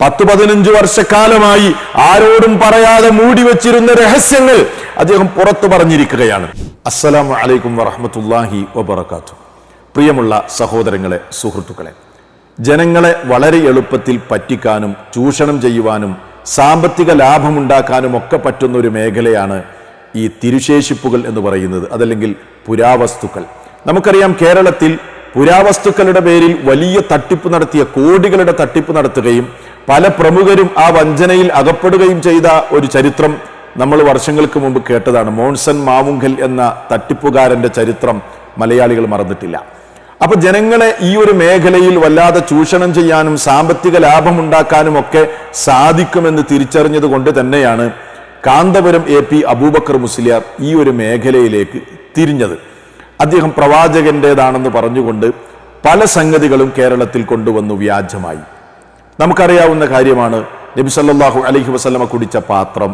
പത്ത് പതിനഞ്ച് വർഷക്കാലമായി ആരോടും പറയാതെ മൂടി വെച്ചിരുന്ന രഹസ്യങ്ങൾ അദ്ദേഹം പുറത്തു പറഞ്ഞിരിക്കുകയാണ്. അസ്സലാമു അലൈക്കും വറഹമത്തല്ലാഹി വബർക്കാത്തു പ്രിയമുള്ള സഹോദരങ്ങളെ സുഹൃത്തുക്കളെ ജനങ്ങളെ വളരെ എളുപ്പത്തിൽ പറ്റിക്കാനും ചൂഷണം ചെയ്യുവാനും സാമ്പത്തിക ലാഭമുണ്ടാക്കാനും ഒക്കെ പറ്റുന്ന ഒരു മേഖലയാണ് ഈ തിരുശേഷിപ്പുകൾ എന്ന് പറയുന്നത്. അതല്ലെങ്കിൽ പുരാവസ്തുക്കൾ. നമുക്കറിയാം കേരളത്തിൽ പുരാവസ്തുക്കളുടെ പേരിൽ വലിയ തട്ടിപ്പ് നടത്തിയ കോടികളുടെ തട്ടിപ്പ് നടത്തുകയും പല പ്രമുഖരും ആ വഞ്ചനയിൽ അകപ്പെടുകയും ചെയ്ത ഒരു ചരിത്രം നമ്മൾ വർഷങ്ങൾക്ക് മുമ്പ് കേട്ടതാണ്. മോൺസൺ മാവുങ്കൽ എന്ന തട്ടിപ്പുകാരന്റെ ചരിത്രം മലയാളികൾ മറന്നിട്ടില്ല. അപ്പൊ ജനങ്ങളെ ഈ ഒരു മേഖലയിൽ വല്ലാതെ ചൂഷണം ചെയ്യാനും സാമ്പത്തിക ലാഭമുണ്ടാക്കാനും ഒക്കെ സാധിക്കുമെന്ന് തിരിച്ചറിഞ്ഞത് കൊണ്ട് തന്നെയാണ് കാന്തപുരം എ പി അബൂബക്കർ മുസ്ലിയാർ ഈ ഒരു മേഖലയിലേക്ക് തിരിഞ്ഞത്. അദ്ദേഹം പ്രവാചകന്റേതാണെന്ന് പറഞ്ഞുകൊണ്ട് പല സംഗതികളും കേരളത്തിൽ കൊണ്ടുവന്നു വ്യാജമായി. നമുക്കറിയാവുന്ന കാര്യമാണ് നബി സല്ലാഹു അലഹി വസ്ലമ കുടിച്ച പാത്രം.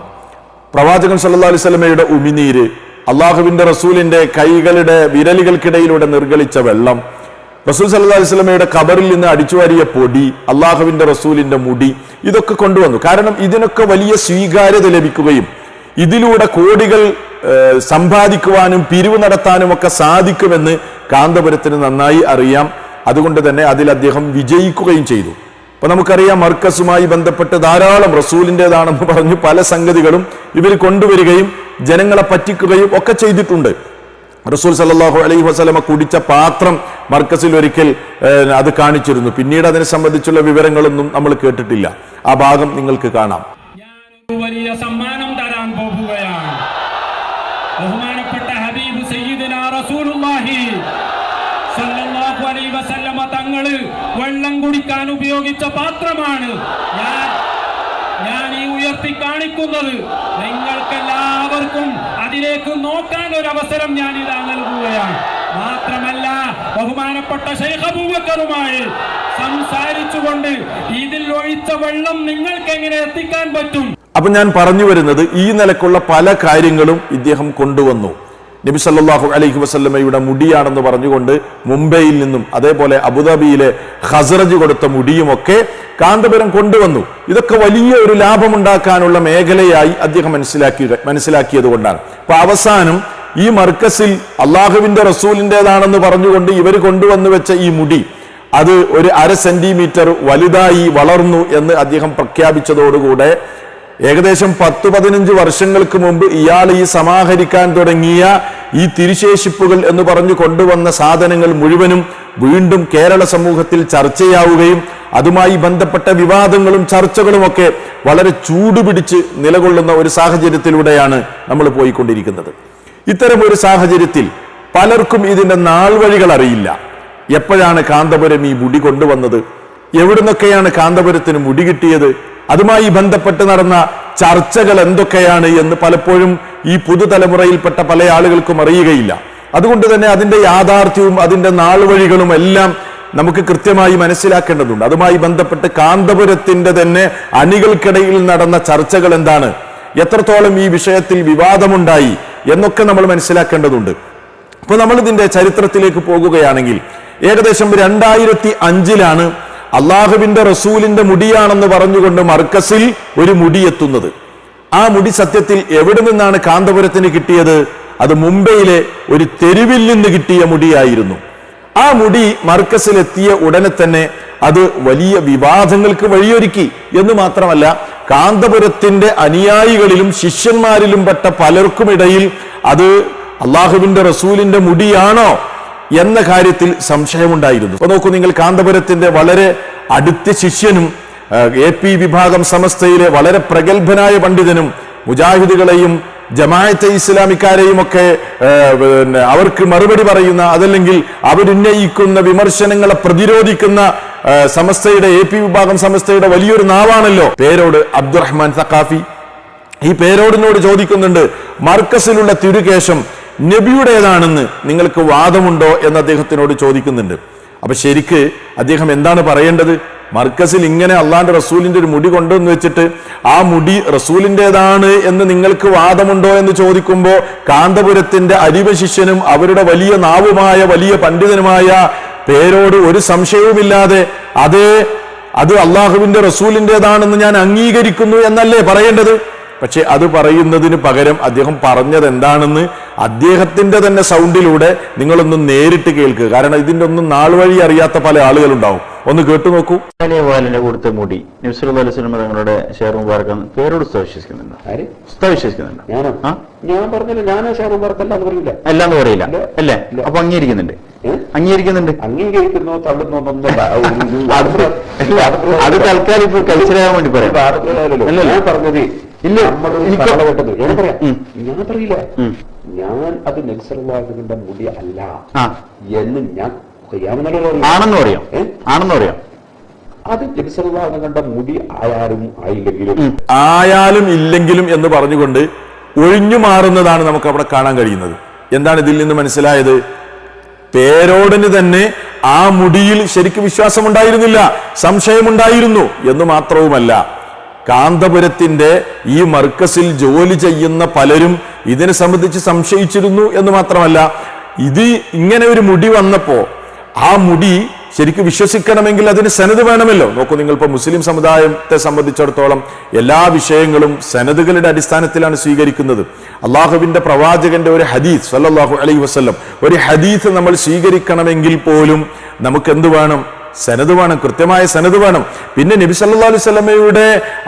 പ്രവാചകൻ സല്ലല്ലാഹു അലൈഹി വസല്ലമയുടെ ഉമിനീര് അള്ളാഹുവിന്റെ റസൂലിന്റെ കൈകളുടെ വിരലുകൾക്കിടയിലൂടെ നിർഗളിച്ച വെള്ളം റസൂൽ സല്ലല്ലാഹു അലൈഹി വസല്ലമയുടെ ഖബറിൽ നിന്ന് അടിച്ചുവാരിയ പൊടി അള്ളാഹുവിന്റെ റസൂലിന്റെ മുടി ഇതൊക്കെ കൊണ്ടുവന്നു. കാരണം ഇതിനൊക്കെ വലിയ സ്വീകാര്യത ലഭിക്കുകയും ഇതിലൂടെ കോടികൾ സമ്പാദിക്കുവാനും പിരിവ് നടത്താനും ഒക്കെ സാധിക്കുമെന്ന് കാന്തപുരത്തിന് നന്നായി അറിയാം. അതുകൊണ്ട് തന്നെ അതിൽ അദ്ദേഹം വിജയിക്കുകയും ചെയ്തു. അപ്പൊ നമുക്കറിയാം മർക്കസുമായി ബന്ധപ്പെട്ട് ധാരാളം റസൂലിന്റെതാണെന്ന് പറഞ്ഞു പല സംഗതികളും ഇവർ കൊണ്ടുവരികയും ജനങ്ങളെ പറ്റിക്കുകയും ഒക്കെ ചെയ്തിട്ടുണ്ട്. റസൂൽ സല്ലാഹു അലൈഹി വസ്ലമ കുടിച്ച പാത്രം മർക്കസിൽ ഒരിക്കൽ അത് കാണിച്ചിരുന്നു. പിന്നീട് അതിനെ സംബന്ധിച്ചുള്ള വിവരങ്ങളൊന്നും നമ്മൾ കേട്ടിട്ടില്ല. ആ ഭാഗം നിങ്ങൾക്ക് കാണാം. വലിയ കുടിക്കാൻ ഉപയോഗിച്ച പാത്രമാണ് ഞാൻ. ഞാൻ ഈ ഉയർത്തി കാണിക്കുന്നത്. നിങ്ങൾക്കെല്ലാവർക്കും അതിലേക്ക് നോക്കാൻ ഒരു അവസരം ഞാൻ ഇതാ നൽകുകയാണ്. മാത്രമല്ല ബഹുമാനപ്പെട്ട ശൈഖ് അബൂബക്കറുമായി സംസാരിച്ചുകൊണ്ട് ഇതിൽ ഒഴിച്ച വെള്ളം നിങ്ങൾക്ക് എങ്ങനെ എത്തിക്കാൻ പറ്റും? അപ്പൊ ഞാൻ പറഞ്ഞു വരുന്നത് ഈ നിലക്കുള്ള പല കാര്യങ്ങളും ഇദ്ദേഹം കൊണ്ടുവന്നു. നബി സല്ലല്ലാഹു അലൈഹി വസല്ലമയുടെ മുടിയാണെന്ന് പറഞ്ഞുകൊണ്ട് മുംബൈയിൽ നിന്നും അതേപോലെ അബുദാബിയിലെ ഹസറജ് കൊടുത്ത മുടിയുമൊക്കെ കാന്തപുരം കൊണ്ടുവന്നു. ഇതൊക്കെ വലിയ ഒരു ലാഭമുണ്ടാക്കാനുള്ള മേഖലയായി അദ്ദേഹം മനസ്സിലാക്കി മനസ്സിലാക്കിയത് കൊണ്ടാണ്. അപ്പൊ അവസാനം ഈ മർക്കസിൽ അള്ളാഹുവിന്റെ റസൂലിന്റെതാണെന്ന് പറഞ്ഞുകൊണ്ട് ഇവർ കൊണ്ടുവന്നു വെച്ച ഈ മുടി അത് ഒരു അര സെന്റിമീറ്റർ വലുതായി വളർന്നു എന്ന് അദ്ദേഹം പ്രഖ്യാപിച്ചതോടുകൂടെ ഏകദേശം പത്ത് പതിനഞ്ച് വർഷങ്ങൾക്ക് മുമ്പ് ഇയാൾ ഈ സമാഹരിക്കാൻ തുടങ്ങിയ ഈ തിരുശേഷിപ്പുകൾ എന്ന് പറഞ്ഞു കൊണ്ടുവന്ന സാധനങ്ങൾ മുഴുവനും വീണ്ടും കേരള സമൂഹത്തിൽ ചർച്ചയാവുകയും അതുമായി ബന്ധപ്പെട്ട വിവാദങ്ങളും ചർച്ചകളും ഒക്കെ വളരെ ചൂടുപിടിച്ച് നിലകൊള്ളുന്ന ഒരു സാഹചര്യത്തിലൂടെയാണ് നമ്മൾ പോയിക്കൊണ്ടിരിക്കുന്നത്. ഇത്തരം ഒരു സാഹചര്യത്തിൽ പലർക്കും ഇതിന്റെ നാൾ വഴികൾ അറിയില്ല. എപ്പോഴാണ് കാന്തപുരം ഈ മുടി കൊണ്ടുവന്നത്? എവിടുന്നൊക്കെയാണ് കാന്തപുരത്തിന് മുടി കിട്ടിയത്? അതുമായി ബന്ധപ്പെട്ട് നടന്ന ചർച്ചകൾ എന്തൊക്കെയാണ് എന്ന് പലപ്പോഴും ഈ പുതുതലമുറയിൽപ്പെട്ട പല ആളുകൾക്കും അറിയുകയില്ല. അതുകൊണ്ട് തന്നെ അതിന്റെ യാഥാർത്ഥ്യവും അതിന്റെ നാളുവഴികളും എല്ലാം നമുക്ക് കൃത്യമായി മനസ്സിലാക്കേണ്ടതുണ്ട്. അതുമായി ബന്ധപ്പെട്ട് കാന്തപുരത്തിന്റെ തന്നെ അണികൾക്കിടയിൽ നടന്ന ചർച്ചകൾ എന്താണ്? എത്രത്തോളം ഈ വിഷയത്തിൽ വിവാദമുണ്ടായി എന്നൊക്കെ നമ്മൾ മനസ്സിലാക്കേണ്ടതുണ്ട്. അപ്പൊ നമ്മൾ ഇതിന്റെ ചരിത്രത്തിലേക്ക് പോകുകയാണെങ്കിൽ ഏകദേശം രണ്ടായിരത്തി അഞ്ചിലാണ് അള്ളാഹുവിന്റെ റസൂലിന്റെ മുടിയാണെന്ന് പറഞ്ഞുകൊണ്ട് മർക്കസിൽ ഒരു മുടി എത്തുന്നത്. ആ മുടി സത്യത്തിൽ എവിടെ നിന്നാണ് കാന്തപുരത്തിന് കിട്ടിയത്? അത് മുംബൈയിലെ ഒരു തെരുവിൽ നിന്ന് കിട്ടിയ മുടിയായിരുന്നു. ആ മുടി മർക്കസിലെത്തിയ ഉടനെ തന്നെ അത് വലിയ വിവാദങ്ങൾക്ക് വഴിയൊരുക്കി. എന്ന് മാത്രമല്ല കാന്തപുരത്തിന്റെ അനുയായികളിലും ശിഷ്യന്മാരിലും പെട്ട പലർക്കുമിടയിൽ അത് അള്ളാഹുവിന്റെ റസൂലിന്റെ മുടിയാണോ? എന്ന കാര്യത്തിൽ സംശയമുണ്ടായിരുന്നു. അപ്പൊ നോക്കൂ നിങ്ങൾ കാന്തപുരത്തിന്റെ വളരെ അടുത്ത ശിഷ്യനും എ പി വിഭാഗം സമസ്തയിലെ വളരെ പ്രഗത്ഭനായ പണ്ഡിതനും മുജാഹിദുകളെയും ജമാഅത്തെ ഇസ്ലാമിക്കാരെയും ഒക്കെ അവർക്ക് മറുപടി പറയുന്ന അതല്ലെങ്കിൽ അവരുന്നയിക്കുന്ന വിമർശനങ്ങളെ പ്രതിരോധിക്കുന്ന സമസ്തയുടെ എ പി വിഭാഗം സമസ്തയുടെ വലിയൊരു നാവാണല്ലോ. പേരോട് അബ്ദുറഹ്മാൻ സഖാഫി. ഈ പേരോടിനോട് ചോദിക്കുന്നുണ്ട് മർക്കസിലുള്ള തിരുകേശം നബിയുടേതാണെന്ന് നിങ്ങൾക്ക് വാദമുണ്ടോ എന്ന് അദ്ദേഹത്തിനോട് ചോദിക്കുന്നുണ്ട്. അപ്പൊ ശരിക്ക് അദ്ദേഹം എന്താണ് പറയേണ്ടത്? മർക്കസിൽ ഇങ്ങനെ അള്ളാന്റെ റസൂലിന്റെ ഒരു മുടി കൊണ്ടുവന്ന് വെച്ചിട്ട് ആ മുടി റസൂലിന്റെതാണ് എന്ന് നിങ്ങൾക്ക് വാദമുണ്ടോ എന്ന് ചോദിക്കുമ്പോൾ കാന്തപുരത്തിന്റെ അരിവ ശിഷ്യനും അവരുടെ വലിയ നാവുമായ വലിയ പണ്ഡിതനുമായ പേരോട് ഒരു സംശയവുമില്ലാതെ അതേ അത് അള്ളാഹുവിന്റെ റസൂലിന്റെതാണെന്ന് ഞാൻ അംഗീകരിക്കുന്നു എന്നല്ലേ പറയേണ്ടത്? പക്ഷെ അത് പറയുന്നതിന് പകരം അദ്ദേഹം പറഞ്ഞത് എന്താണെന്ന് അദ്ദേഹത്തിന്റെ തന്നെ സൗണ്ടിലൂടെ നിങ്ങളൊന്ന് നേരിട്ട് കേൾക്കുക. കാരണം ഇതിന്റെ ഒന്നും നാൾ വഴി അറിയാത്ത പല ആളുകളുണ്ടാവും. ഒന്ന് കേട്ടു നോക്കൂ. വാലിന്റെ കൊടുത്ത മുടി. നബ്സുല്ലാ അലൈഹി സ്വലം തങ്ങളുടെ ഷെയർ മുബാറക്ക് പേരോട് വിശ്വസിക്കുന്നുണ്ടോ ഞാൻ പറഞ്ഞില്ല. പറയില്ല അല്ലാന്ന് പറയില്ല. ഇല്ല. അല്ലേ. അപ്പൊ അംഗീകരിക്കുന്നുണ്ട്? അംഗീകരിക്കുന്നുണ്ട്. അംഗീകരിക്കുന്നോ തള്ളുന്നോ അത് തൽക്കാലം ഇപ്പൊ കൾച്ചറാകാൻ വേണ്ടി പറയാം. ഞാൻ പറഞ്ഞത് ഇല്ല. ഞാൻ പറയാം. ഞാൻ പറയില്ല. ഞാൻ അത് നക്സൽവാദികളുടെ മുടി അല്ല. എന്ന് ഞാൻ. ആണെന്ന് പറയാം? ആണെന്ന് പറയാം. അത് നക്സൽവാദികളുടെ മുടി ആയാലും ആയില്ലെങ്കിലും. ആയാലും ഇല്ലെങ്കിലും എന്ന് പറഞ്ഞുകൊണ്ട് ഒഴിഞ്ഞു മാറുന്നതാണ് നമുക്ക് അവിടെ കാണാൻ കഴിയുന്നത്. എന്താണ് ഇതിൽ നിന്ന് മനസ്സിലായത്? പേരോടന് തന്നെ ആ മുടിയിൽ ശരിക്കും വിശ്വാസമുണ്ടായിരുന്നില്ല സംശയമുണ്ടായിരുന്നു എന്ന് മാത്രവുമല്ല. കാന്തപുരത്തിന്റെ ഈ മർക്കസിൽ ജോലി ചെയ്യുന്ന പലരും ഇതിനെ സംബന്ധിച്ച് സംശയിച്ചിരുന്നു എന്ന് മാത്രമല്ല ഇത് ഇങ്ങനെ ഒരു മുടി വന്നപ്പോൾ ആ മുടി ശരിക്കും വിശ്വസിക്കണമെങ്കിൽ അതിന് സനത് വേണമല്ലോ. നോക്കൂ നിങ്ങൾ ഇപ്പൊ മുസ്ലിം സമുദായത്തെ സംബന്ധിച്ചിടത്തോളം എല്ലാ വിഷയങ്ങളും സനതുകളുടെ അടിസ്ഥാനത്തിലാണ് സ്വീകരിക്കുന്നത്. അള്ളാഹുവിന്റെ പ്രവാചകന്റെ ഒരു ഹദീസ് സല്ലാഹു അലൈഹി വസ്ലം ഒരു ഹദീസ് നമ്മൾ സ്വീകരിക്കണമെങ്കിൽ പോലും നമുക്ക് എന്ത് വേണം? സനത് വേണം കൃത്യമായ സനത് വേണം. പിന്നെ നബി സല്ലാ അലൈഹി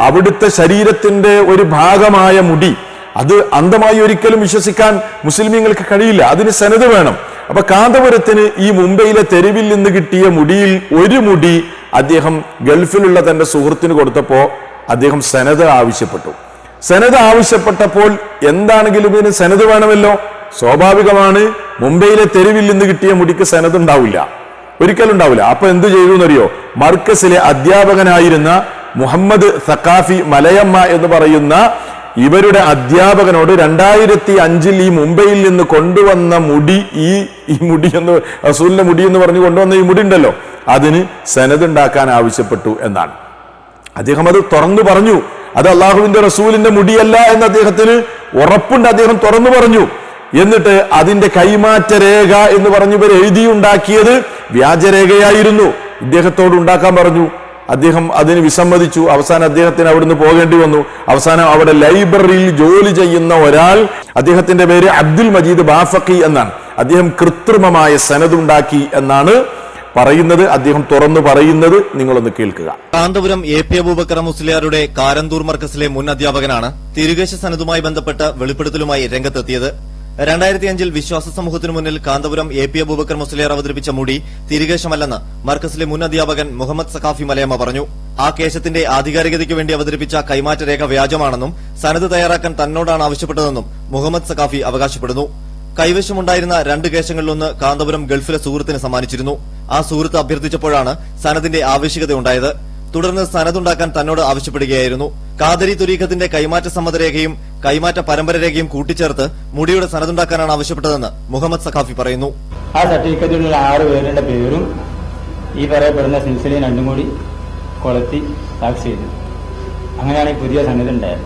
അവിടുത്തെ ശരീരത്തിന്റെ ഒരു ഭാഗമായ മുടി അത് അന്ധമായി ഒരിക്കലും വിശ്വസിക്കാൻ മുസ്ലിമീങ്ങൾക്ക് കഴിയില്ല. അതിന് സനത് വേണം. അപ്പൊ കാന്തപുരത്തിന് ഈ മുംബൈയിലെ തെരുവിൽ നിന്ന് കിട്ടിയ മുടിയിൽ ഒരു മുടി അദ്ദേഹം ഗൾഫിലുള്ള തന്റെ സുഹൃത്തിന് കൊടുത്തപ്പോ അദ്ദേഹം സനത് ആവശ്യപ്പെട്ടു. സനത് ആവശ്യപ്പെട്ടപ്പോൾ എന്താണെങ്കിലും ഇതിന് സനത് വേണമല്ലോ? സ്വാഭാവികമാണ് മുംബൈയിലെ തെരുവിൽ നിന്ന് കിട്ടിയ മുടിക്ക് സനത് ഉണ്ടാവില്ല. ഒരിക്കലും ഉണ്ടാവില്ല അപ്പൊ എന്ത് ചെയ്തു എന്നറിയോ? മർക്കസിലെ അധ്യാപകനായിരുന്ന മുഹമ്മദ് സക്കാഫി മലയമ്മ എന്ന് പറയുന്ന ഇവരുടെ അധ്യാപകനോട് രണ്ടായിരത്തി അഞ്ചിൽ ഈ മുംബൈയിൽ നിന്ന് കൊണ്ടുവന്ന മുടി ഈ ഈ മുടി എന്ന് റസൂലിന്റെ മുടി എന്ന് പറഞ്ഞു കൊണ്ടുവന്ന ഈ മുടി ഉണ്ടല്ലോ. അതിന് സനത് ഉണ്ടാക്കാൻ ആവശ്യപ്പെട്ടു എന്നാണ്. അദ്ദേഹം അത് തുറന്നു പറഞ്ഞു. അത് അള്ളാഹുവിന്റെ റസൂലിന്റെ മുടിയല്ല എന്ന് അദ്ദേഹത്തിന് ഉറപ്പുണ്ട്. അദ്ദേഹം തുറന്നു പറഞ്ഞു. എന്നിട്ട് അതിന്റെ കൈമാറ്റ രേഖ എന്ന് പറഞ്ഞു ഇവർ എഴുതിയുണ്ടാക്കിയത് വ്യാജരേഖയായിരുന്നു ഇദ്ദേഹത്തോട് ഉണ്ടാക്കാൻ പറഞ്ഞു. അദ്ദേഹം അതിന് വിസമ്മതിച്ചു. അവസാനം അദ്ദേഹത്തിന് അവിടുന്ന് പോകേണ്ടി വന്നു. അവസാനം അവിടെ ലൈബ്രറിയിൽ ജോലി ചെയ്യുന്ന ഒരാൾ അദ്ദേഹത്തിന്റെ പേര് അബ്ദുൽ മജീദ് ബാഫക്കി എന്നാണ്. അദ്ദേഹം കൃത്രിമമായ സനതുണ്ടാക്കി എന്നാണ് പറയുന്നത്. അദ്ദേഹം തുറന്നു പറയുന്നത് നിങ്ങളൊന്ന് കേൾക്കുക. കാന്തപുരം എ പി അബൂബക്കർ മുസ്ലിയാരുടെ കാരന്തൂർ മർക്കസിലെ മുൻ അധ്യാപകനാണ് തിരുകേശ സനതുമായി ബന്ധപ്പെട്ട വെളിപ്പെടുത്തലുമായി രംഗത്തെത്തിയത്. രണ്ടായിരത്തി അഞ്ചിൽ വിശ്വാസ സമൂഹത്തിനു മുന്നിൽ കാന്തപുരം എ പി അബൂബക്കർ മുസ്ലിയർ അവതരിപ്പിച്ച മുടി തിരികേശമല്ലെന്ന് മർക്കസിലെ മുൻ അധ്യാപകൻ മുഹമ്മദ് സഖാഫി മലയമ്മ പറഞ്ഞു. ആ കേശത്തിന്റെ ആധികാരികതയ്ക്ക് വേണ്ടി അവതരിപ്പിച്ച കൈമാറ്റ രേഖ വ്യാജമാണെന്നും സനത് തയ്യാറാക്കാൻ തന്നോടാണ് ആവശ്യപ്പെട്ടതെന്നും മുഹമ്മദ് സഖാഫി അവകാശപ്പെടുന്നു. കൈവശമുണ്ടായിരുന്ന രണ്ട് കേശങ്ങളിലൊന്ന് കാന്തപുരം ഗൾഫിലെ സുഹൃത്തിന് സമ്മാനിച്ചിരുന്നു. ആ സുഹൃത്ത് അഭ്യർത്ഥിച്ചപ്പോഴാണ് സനദിന്റെ ആവശ്യകതയുണ്ടായത്. തുടർന്ന് സനതുണ്ടാക്കാൻ തന്നോട് ആവശ്യപ്പെടുകയായിരുന്നു. കാതരി തുരീഖത്തിന്റെ കൈമാറ്റ സമ്മതരേഖയും കൈമാറ്റ പരമ്പരരേഖയും കൂട്ടിച്ചേർത്ത് മുടിയുടെ സനതുണ്ടാക്കാനാണ് ആവശ്യപ്പെട്ടതെന്ന് മുഹമ്മദ് സഖാഫി പറയുന്നു. ആ സർട്ടിഫിക്കറ്റിലുള്ള ആറ് പേരുടെ പേരും ഈ പറയപ്പെടുന്ന സിൻസിലെ രണ്ടും കൂടി കൊളുത്തി ടാക്സ് ചെയ്തു. അങ്ങനെയാണ് ഈ പുതിയ സന്നദ്ധ ഉണ്ടായത്.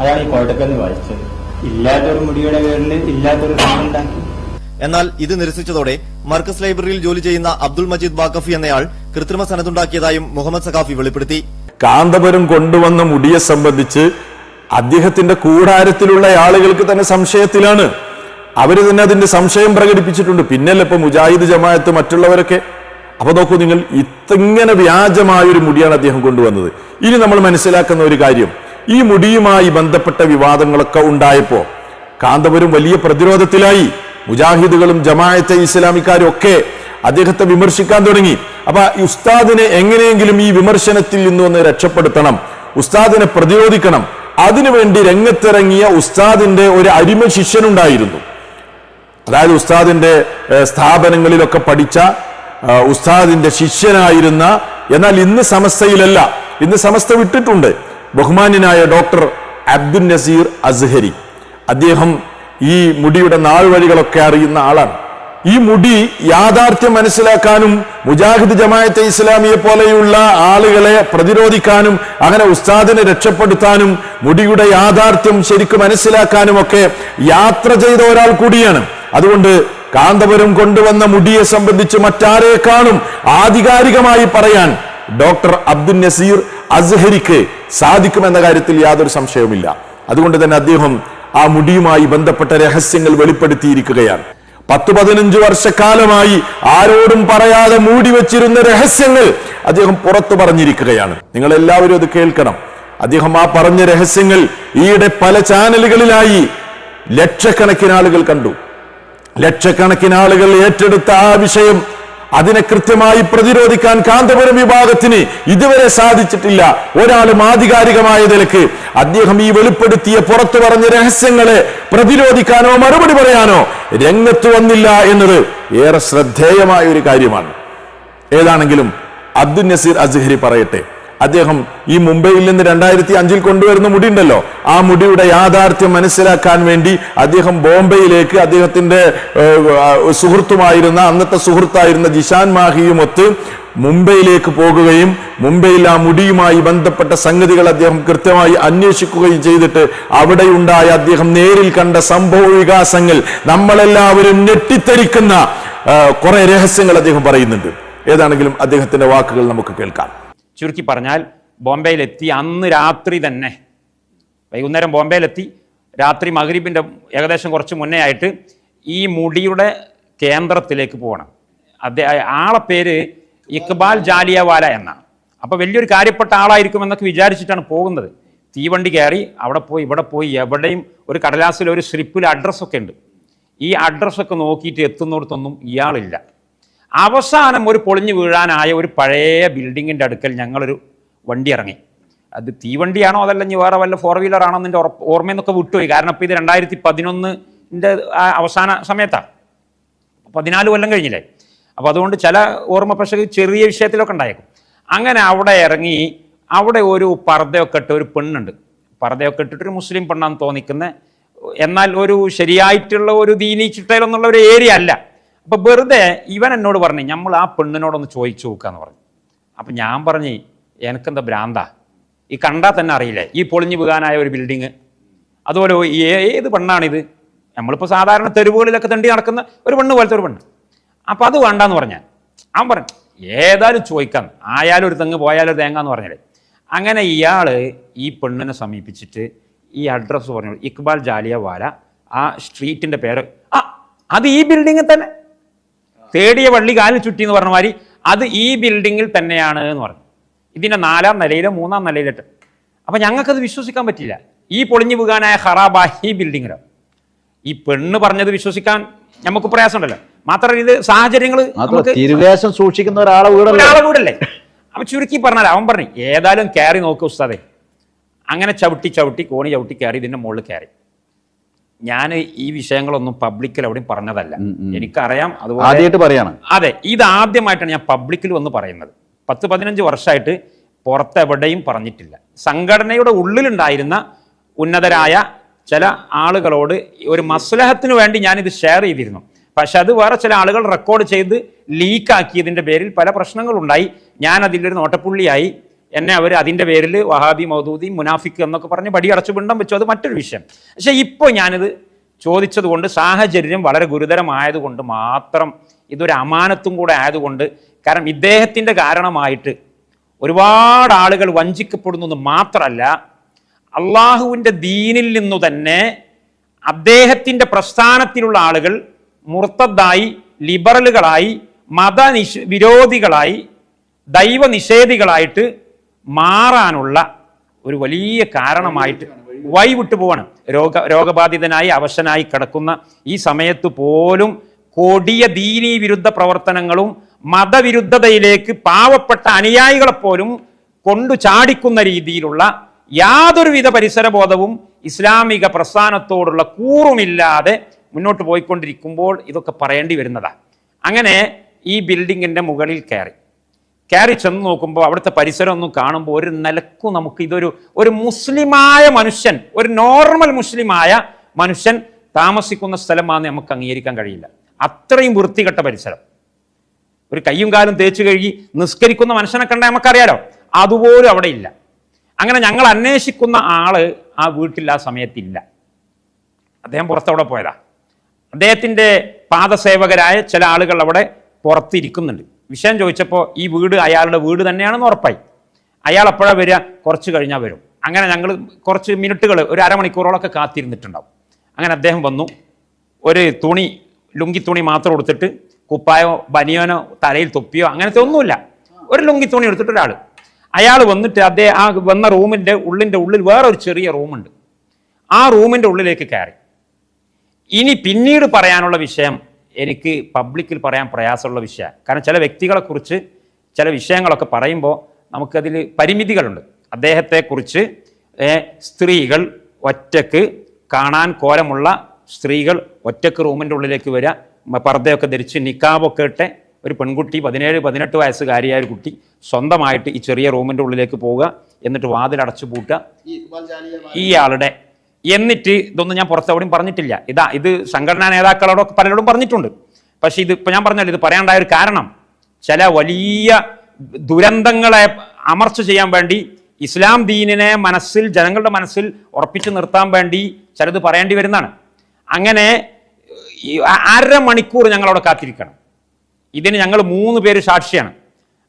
അതാണ് ഈ കോട്ടക്കെന്ന് വായിച്ചത്. ഇല്ലാത്തൊരു മുടിയുടെ പേരിൽ ഇല്ലാത്തൊരു ഉണ്ടാക്കി. എന്നാൽ ഇത് നിരസിച്ചതോടെ മർക്കസ് ലൈബ്രറിയിൽ ജോലി ചെയ്യുന്ന അബ്ദുൾ മജീദ് വാഖഫി എന്നയാൾ കൃത്രിമ സനതുണ്ടാക്കിയതായും മുഹമ്മദ് സഖാഫി വെളിപ്പെടുത്തി. കാന്തപുരം കൊണ്ടുവന്ന മുടിയെ സംബന്ധിച്ച് അദ്ദേഹത്തിന്റെ കൂടാരത്തിലുള്ള ആളുകൾക്ക് തന്നെ സംശയത്തിലാണ്. അവർ തന്നെ അതിന്റെ സംശയം പ്രകടിപ്പിച്ചിട്ടുണ്ട്. പിന്നല്ല ഇപ്പൊ മുജാഹിദ് ജമാഅത്ത് മറ്റുള്ളവരൊക്കെ? അപ്പൊ നോക്കൂ നിങ്ങൾ ഇത്തിങ്ങനെ വ്യാജമായ ഒരു മുടിയാണ് അദ്ദേഹം കൊണ്ടുവന്നത്. ഇനി നമ്മൾ മനസ്സിലാക്കുന്ന ഒരു കാര്യം ഈ മുടിയുമായി ബന്ധപ്പെട്ട വിവാദങ്ങളൊക്കെ ഉണ്ടായപ്പോ കാന്തപുരം വലിയ പ്രതിരോധത്തിലായി. മുജാഹിദുകളും ജമാഅത്തെ ഇസ്ലാമിക്കാരും ഒക്കെ അദ്ദേഹത്തെ വിമർശിക്കാൻ തുടങ്ങി. അപ്പൊ ഉസ്താദിനെ എങ്ങനെയെങ്കിലും ഈ വിമർശനത്തിൽ നിന്നൊന്ന് രക്ഷപ്പെടുത്തണം. ഉസ്താദിനെ പ്രതിരോധിക്കണം. അതിനുവേണ്ടി രംഗത്തിറങ്ങിയ ഉസ്താദിന്റെ ഒരു അരിമ ശിഷ്യനുണ്ടായിരുന്നു. അതായത് ഉസ്താദിന്റെ സ്ഥാപനങ്ങളിലൊക്കെ പഠിച്ച ഉസ്താദിന്റെ ശിഷ്യനായിരുന്ന എന്നാൽ ഇന്ന് സമസ്തയിലല്ല ഇന്ന് സമസ്ത വിട്ടിട്ടുണ്ട്. ബഹുമാന്യനായ ഡോക്ടർ അബ്ദുൽ നസീർ അസ്ഹരി. അദ്ദേഹം ഈ മുടിയുടെ നാൾ വഴികളൊക്കെ അറിയുന്ന ആളാണ്. ഈ മുടി യാഥാർത്ഥ്യം മനസ്സിലാക്കാനും മുജാഹിദ് ജമായത്തെ ഇസ്ലാമിയെ പോലെയുള്ള ആളുകളെ പ്രതിരോധിക്കാനും അങ്ങനെ ഉസ്താദിനെ രക്ഷപ്പെടുത്താനും മുടിയുടെ യാഥാർത്ഥ്യം ശരിക്കും മനസ്സിലാക്കാനും ഒക്കെ യാത്ര ചെയ്ത ഒരാൾ കൂടിയാണ്. അതുകൊണ്ട് കാന്തപുരം കൊണ്ടുവന്ന മുടിയെ സംബന്ധിച്ച് മറ്റാരേക്കാളും ആധികാരികമായി പറയാൻ ഡോക്ടർ അബ്ദുൽ നസീർ അസ്ഹരിക്ക് സാധിക്കുമെന്ന കാര്യത്തിൽ യാതൊരു സംശയവുമില്ല. അതുകൊണ്ട് തന്നെ അദ്ദേഹം ആ മുടിയുമായി ബന്ധപ്പെട്ട രഹസ്യങ്ങൾ വെളിപ്പെടുത്തിയിരിക്കുകയാണ്. പത്ത് പതിനഞ്ച് വർഷക്കാലമായി ആരോടും പറയാതെ മൂടി വെച്ചിരുന്ന രഹസ്യങ്ങൾ അദ്ദേഹം പുറത്തു പറഞ്ഞിരിക്കുകയാണ്. നിങ്ങൾ എല്ലാവരും അത് കേൾക്കണം. അദ്ദേഹം ആ പറഞ്ഞ രഹസ്യങ്ങൾ ഈയിടെ പല ചാനലുകളിലായി ലക്ഷക്കണക്കിന് ആളുകൾ കണ്ടു. ലക്ഷക്കണക്കിന് ആളുകൾ ഏറ്റെടുത്ത ആ വിഷയം അതിനെ കൃത്യമായി പ്രതിരോധിക്കാൻ കാന്തപുരം വിഭാഗത്തിന് ഇതുവരെ സാധിച്ചിട്ടില്ല. ഒരാളും ആധികാരികമായ നിലയ്ക്ക്. അദ്ദേഹം ഈ വെളിപ്പെടുത്തിയ പുറത്തു പറഞ്ഞ രഹസ്യങ്ങളെ പ്രതിരോധിക്കാനോ മറുപടി പറയാനോ രംഗത്ത് വന്നില്ല എന്നത് ഏറെ ശ്രദ്ധേയമായ ഒരു കാര്യമാണ്. ഏതാണെങ്കിലും അബ്ദുൽ നസീർ അസ്ഹരി പറയട്ടെ. അദ്ദേഹം ഈ മുംബൈയിൽ നിന്ന് രണ്ടായിരത്തി അഞ്ചിൽ കൊണ്ടുവരുന്ന മുടി ഉണ്ടല്ലോ ആ മുടിയുടെ യാഥാർത്ഥ്യം മനസ്സിലാക്കാൻ വേണ്ടി അദ്ദേഹം ബോംബെയിലേക്ക് അദ്ദേഹത്തിന്റെ സുഹൃത്തുമായിരുന്ന അന്നത്തെ സുഹൃത്തായിരുന്ന ജിഷാൻ മാഹിയുമൊത്ത് മുംബൈയിലേക്ക് പോകുകയും മുംബൈയിൽ ആ മുടിയുമായി ബന്ധപ്പെട്ട സംഗതികൾ അദ്ദേഹം കൃത്യമായി അന്വേഷിക്കുകയും ചെയ്തിട്ട് അവിടെയുണ്ടായ അദ്ദേഹം നേരിൽ കണ്ട സംഭവ വികാസങ്ങൾ നമ്മളെല്ലാവരും ഞെട്ടിത്തരിക്കുന്ന കുറെ രഹസ്യങ്ങൾ അദ്ദേഹം പറയുന്നുണ്ട്. ഏതാണെങ്കിലും അദ്ദേഹത്തിന്റെ വാക്കുകൾ നമുക്ക് കേൾക്കാം. ചുരുക്കി പറഞ്ഞാൽ ബോംബെയിലെത്തി അന്ന് രാത്രി തന്നെ. വൈകുന്നേരം ബോംബെയിലെത്തി. രാത്രി മഹരീബിന്റെ ഏകദേശം കുറച്ച് മുന്നേ ആയിട്ട് ഈ മുടിയുടെ കേന്ദ്രത്തിലേക്ക് പോകണം. അദ്ദേഹം ആളെ പേര് ഇക്ബാൽ ജാലിയവാല എന്നാണ്. അപ്പോൾ വലിയൊരു കാര്യപ്പെട്ട ആളായിരിക്കും എന്നൊക്കെ വിചാരിച്ചിട്ടാണ് പോകുന്നത്. തീവണ്ടി കയറി അവിടെ പോയി ഇവിടെ പോയി എവിടെയും ഒരു കടലാസിൽ ഒരു സ്ലിപ്പിൽ അഡ്രസ്സൊക്കെ ഉണ്ട്. ഈ അഡ്രസ്സൊക്കെ നോക്കിയിട്ട് എത്തുന്നിടത്തൊന്നും ഇയാളില്ല. അവസാനം ഒരു പൊളിഞ്ഞു വീഴാനായ ഒരു പഴയ ബിൽഡിങ്ങിന്റെ അടുക്കൽ ഞങ്ങളൊരു വണ്ടി ഇറങ്ങി. അത് തീവണ്ടിയാണോ അതല്ല വേറെ വല്ല ഫോർ വീലർ ആണോ എന്നെ ഉറപ്പ് ഓർമ്മയിൽ നിന്നൊക്കെ വിട്ടുപോയി. കാരണം ഇപ്പോൾ ഇത് രണ്ടായിരത്തി പതിനൊന്നിന്റെ അവസാന സമയത്താണ് പതിനാല് കൊല്ലം കഴിഞ്ഞില്ലേ? അപ്പോൾ അതുകൊണ്ട് ചില ഓർമ്മ പക്ഷേ ചെറിയ വിഷയത്തിലൊക്കെ ഉണ്ടായേക്കും. അങ്ങനെ അവിടെ ഇറങ്ങി അവിടെ ഒരു പർദ്ദയൊക്കെ ഇട്ട് ഒരു പെണ്ണുണ്ട്. പർദ്ദയൊക്കെ ഇട്ടിട്ട് ഒരു മുസ്ലിം പെണ്ണാന്ന് തോന്നിക്കുന്ന എന്നാൽ ഒരു ശരിയായിട്ടുള്ള ഒരു ദീനി ചിട്ടയിലൊന്നുള്ള ഒരു ഏരിയ അല്ല. അപ്പൊ വെറുതെ ഇവൻ എന്നോട് പറഞ്ഞു നമ്മൾ ആ പെണ്ണിനോടൊന്ന് ചോദിച്ചു നോക്കാന്ന് പറഞ്ഞു. അപ്പൊ ഞാൻ പറഞ്ഞു എനിക്കെന്താ ഭ്രാന്താ? ഈ കണ്ടാൽ തന്നെ അറിയില്ലേ? ഈ പൊളിഞ്ഞു വീകാനായ ഒരു ബിൽഡിങ് അതുപോലെ ഏത് പെണ്ണാണിത്? നമ്മളിപ്പോൾ സാധാരണ തെരുവുകളിലൊക്കെ തണ്ടി നടക്കുന്ന ഒരു പെണ്ണ് പോലത്തെ ഒരു പെണ്ണ്. അപ്പോൾ അത് വേണ്ടാന്ന് പറഞ്ഞാൽ അവൻ പറഞ്ഞു ഏതായാലും ചോദിക്കാം. ആയാലും ഒരു തെങ്ങ് പോയാലും ഒരു തേങ്ങ എന്ന് പറഞ്ഞാൽ. അങ്ങനെ ഇയാൾ ഈ പെണ്ണിനെ സമീപിച്ചിട്ട് ഈ അഡ്രസ്സ് പറഞ്ഞു ഇക്ബാൽ ജാലിയ വാല ആ സ്ട്രീറ്റിന്റെ പേര് ആ അത് ഈ ബിൽഡിങ്ങിൽ തന്നെ. തേടിയ വള്ളി കാലിൽ ചുറ്റി എന്ന് പറഞ്ഞ മാതിരി അത് ഈ ബിൽഡിങ്ങിൽ തന്നെയാണ് എന്ന് പറഞ്ഞു. ഇതിന്റെ നാലാം നിലയിലോ മൂന്നാം നിലയിലിട്ട്. അപ്പം ഞങ്ങൾക്കത് വിശ്വസിക്കാൻ പറ്റില്ല ഈ പൊളിഞ്ഞു വീകാനായ ഹറാബായ ഈ ബിൽഡിങ്ങിലോ ഈ പെണ്ണ് പറഞ്ഞത് വിശ്വസിക്കാൻ നമുക്ക് പ്രയാസമുണ്ടല്ലോ. മാത്രമല്ല ഇത് സാഹചര്യങ്ങൾ സൂക്ഷിക്കുന്ന ഒരാളെ വീടല്ലേ? ഒരാളെ കൂടല്ലേ അപ്പൊ ചുരുക്കി പറഞ്ഞാൽ അവൻ പറഞ്ഞു ഏതായാലും കയറി നോക്ക് ഉസ്താദേ. അങ്ങനെ ചവിട്ടി ചവിട്ടി കോണി ചവിട്ടി കയറി ഇതിന്റെ മുകളിൽ കയറി. ഞാൻ ഈ വിഷയങ്ങളൊന്നും പബ്ലിക്കിൽ എവിടെയും പറഞ്ഞതല്ല. എനിക്കറിയാം അതുപോലെ ആദ്യമായിട്ട് പറയാണ്. അതെ ഇത് ആദ്യമായിട്ടാണ് ഞാൻ പബ്ലിക്കിൽ വന്ന് പറയുന്നത്. പത്ത് പതിനഞ്ച് വർഷമായിട്ട് പുറത്തെവിടെയും പറഞ്ഞിട്ടില്ല. സംഘടനയുടെ ഉള്ളിലുണ്ടായിരുന്ന ഉന്നതരായ ചില ആളുകളോട് ഒരു മസ്ലഹത്തിന് വേണ്ടി ഞാൻ ഇത് ഷെയർ ചെയ്തിരുന്നു. പക്ഷെ അത് വേറെ ചില ആളുകൾ റെക്കോർഡ് ചെയ്ത് ലീക്കാക്കിയതിന്റെ പേരിൽ പല പ്രശ്നങ്ങളുണ്ടായി. ഞാൻ അതിന്റെ ഒരു നോട്ടപ്പുള്ളിയായി. എന്നെ അവർ അതിന്റെ പേരിൽ വഹാബി മൗദൂദി മുനാഫിക്ക് എന്നൊക്കെ പറഞ്ഞ് പടി അടച്ചു പിണ്ടം വെച്ചു. അത് മറ്റൊരു വിഷയം. പക്ഷേ ഇപ്പോൾ ഞാനിത് ചോദിച്ചതുകൊണ്ട് സാഹചര്യം വളരെ ഗുരുതരമായതുകൊണ്ട് മാത്രം ഇതൊരു അമാനത്തും കൂടെ ആയതുകൊണ്ട് കാരണം ഇദ്ദേഹത്തിന്റെ കാരണമായിട്ട് ഒരുപാട് ആളുകൾ വഞ്ചിക്കപ്പെടുന്നത് മാത്രമല്ല അള്ളാഹുവിന്റെ ദീനിൽ നിന്നു തന്നെ അദ്ദേഹത്തിന്റെ പ്രസ്ഥാനത്തിലുള്ള ആളുകൾ മുർത്തദ്ദായി ലിബറലുകളായി മതനിഷ വിരോധികളായി ദൈവനിഷേധികളായിട്ട് മാറാനുള്ള ഒരു വലിയ കാരണമായിട്ട് വൈ വിട്ടു പോവാണ്. രോഗ രോഗബാധിതനായി അവശനായി കിടക്കുന്ന ഈ സമയത്ത് പോലും കൊടിയ ദീനീ വിരുദ്ധ പ്രവർത്തനങ്ങളും മതവിരുദ്ധതയിലേക്ക് പാവപ്പെട്ട അനുയായികളെപ്പോലും കൊണ്ടു ചാടിക്കുന്ന രീതിയിലുള്ള യാതൊരുവിധ പരിസരബോധവും ഇസ്ലാമിക പ്രസ്ഥാനത്തോടുള്ള കൂറുമില്ലാതെ മുന്നോട്ട് പോയിക്കൊണ്ടിരിക്കുമ്പോൾ ഇതൊക്കെ പറയേണ്ടി വരുന്നതാണ് അങ്ങനെ ഈ ബിൽഡിങ്ങിന്റെ മുകളിൽ കയറി. കയറി ചെന്ന് നോക്കുമ്പോൾ അവിടുത്തെ പരിസരം ഒന്നും കാണുമ്പോൾ ഒരു നിലക്കും നമുക്ക് ഇതൊരു ഒരു മുസ്ലിമായ മനുഷ്യൻ ഒരു നോർമൽ മുസ്ലിമായ മനുഷ്യൻ താമസിക്കുന്ന സ്ഥലമാണെന്ന് നമുക്ക് അംഗീകരിക്കാൻ കഴിയില്ല. അത്രയും വൃത്തികെട്ട പരിസരം. ഒരു കയ്യും കാലും തേച്ച് കഴുകി നിസ്കരിക്കുന്ന മനുഷ്യനെ കണ്ടാൽ നമുക്കറിയാലോ അതുപോലും അവിടെ ഇല്ല. അങ്ങനെ ഞങ്ങൾ അന്വേഷിക്കുന്ന ആൾ ആ വീട്ടിൽ ആ സമയത്തില്ല. അദ്ദേഹം പുറത്തവിടെ പോയതാ. അദ്ദേഹത്തിന്റെ പാദസേവകരായ ചില ആളുകൾ അവിടെ പുറത്തിരിക്കുന്നുണ്ട്. വിഷയം ചോദിച്ചപ്പോൾ ഈ വീട് അയാളുടെ വീട് തന്നെയാണെന്ന് ഉറപ്പായി. അയാൾ എപ്പോഴാണ് വരിക? കുറച്ച് കഴിഞ്ഞാൽ വരും. അങ്ങനെ ഞങ്ങൾ കുറച്ച് മിനിറ്റുകൾ ഒരു അരമണിക്കൂറോളൊക്കെ കാത്തിരുന്നിട്ടുണ്ടാവും. അങ്ങനെ അദ്ദേഹം വന്നു. ഒരു തുണി ലുങ്കി തുണി മാത്രം എടുത്തിട്ട് കുപ്പായോ ബനിയനോ തലയിൽ തൊപ്പിയോ അങ്ങനത്തെ ഒന്നുമില്ല. ഒരു ലുങ്കി തുണി എടുത്തിട്ട് ഒരാൾ അയാൾ വന്നിട്ട് അദ്ദേഹം ആ വന്ന റൂമിന്റെ ഉള്ളിന്റെ ഉള്ളിൽ വേറെ ഒരു ചെറിയ റൂമുണ്ട്. ആ റൂമിന്റെ ഉള്ളിലേക്ക് കയറി. ഇനി പിന്നീട് പറയാനുള്ള വിഷയം എനിക്ക് പബ്ലിക്കിൽ പറയാൻ പ്രയാസമുള്ള വിഷയമാണ് കാരണം ചില വ്യക്തികളെക്കുറിച്ച് ചില വിഷയങ്ങളൊക്കെ പറയുമ്പോൾ നമുക്കതിൽ പരിമിതികളുണ്ട്. അദ്ദേഹത്തെക്കുറിച്ച് സ്ത്രീകൾ ഒറ്റയ്ക്ക് കാണാൻ കോലമുള്ള സ്ത്രീകൾ ഒറ്റയ്ക്ക് റൂമിന്റെ ഉള്ളിലേക്ക് വരിക പർദ്ദയൊക്കെ ധരിച്ച് നിക്കാബൊക്കെ ഇട്ട് ഒരു പെൺകുട്ടി പതിനേഴ് പതിനെട്ട് വയസ്സുകാരിയായ ഒരു കുട്ടി സ്വന്തമായിട്ട് ഈ ചെറിയ റൂമിന്റെ ഉള്ളിലേക്ക് പോവുക എന്നിട്ട് വാതിലടച്ചു പൂട്ടുക. ഇയാളുടെ എന്നിട്ട് ഇതൊന്നും ഞാൻ പുറത്തെവിടെയും പറഞ്ഞിട്ടില്ല. ഇതാ ഇത് സംഘടനാ നേതാക്കളോടൊക്കെ പലരോടും പറഞ്ഞിട്ടുണ്ട്. പക്ഷേ ഇത് ഇപ്പം ഞാൻ പറഞ്ഞല്ലോ ഇത് പറയാണ്ടായ ഒരു കാരണം. ചില വലിയ ദുരന്തങ്ങളെ അമർച്ച ചെയ്യാൻ വേണ്ടി ഇസ്ലാം ദീനിനെ മനസ്സിൽ ജനങ്ങളുടെ മനസ്സിൽ ഉറപ്പിച്ചു നിർത്താൻ വേണ്ടി ചിലത് പറയേണ്ടി വരുന്നതാണ്. അങ്ങനെ അര മണിക്കൂർ ഞങ്ങളവിടെ കാത്തിരിക്കണം. ഇതിന് ഞങ്ങൾ മൂന്ന് പേര് സാക്ഷിയാണ്.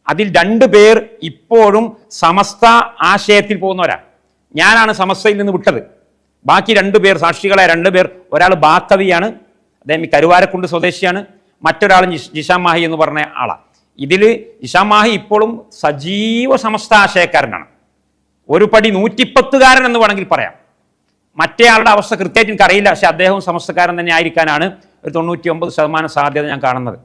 അതിൽ രണ്ട് പേർ ഇപ്പോഴും സമസ്ത ആശയത്തിൽ പോകുന്നവരാണ് ഞാനാണ് സമസ്തയിൽ നിന്ന് വിട്ടത്. ബാക്കി രണ്ട് പേർ സാക്ഷികളെ രണ്ട് പേർ ഒരാൾ ബാത്തവിയാണ് അദ്ദേഹം ഈ കരുവാരക്കുണ്ട് സ്വദേശിയാണ് മറ്റൊരാൾ ജിഷ്- മാഹി എന്ന് പറഞ്ഞ ആളാണ് ഇതിൽ ജിഷാം മാഹി ഇപ്പോഴും സജീവ സമസ്ത ആശയക്കാരനാണ് ഒരു പടി നൂറ്റിപ്പത്തുകാരൻ എന്ന് വേണമെങ്കിൽ പറയാം. മറ്റേ ആളുടെ അവസ്ഥ കൃത്യമായിട്ട് എനിക്ക് അറിയില്ല പക്ഷെ അദ്ദേഹവും സമസ്തക്കാരൻ തന്നെ ആയിരിക്കാനാണ് ഒരു തൊണ്ണൂറ്റി ഒമ്പത് ശതമാനം സാധ്യത ഞാൻ കാണുന്നത്.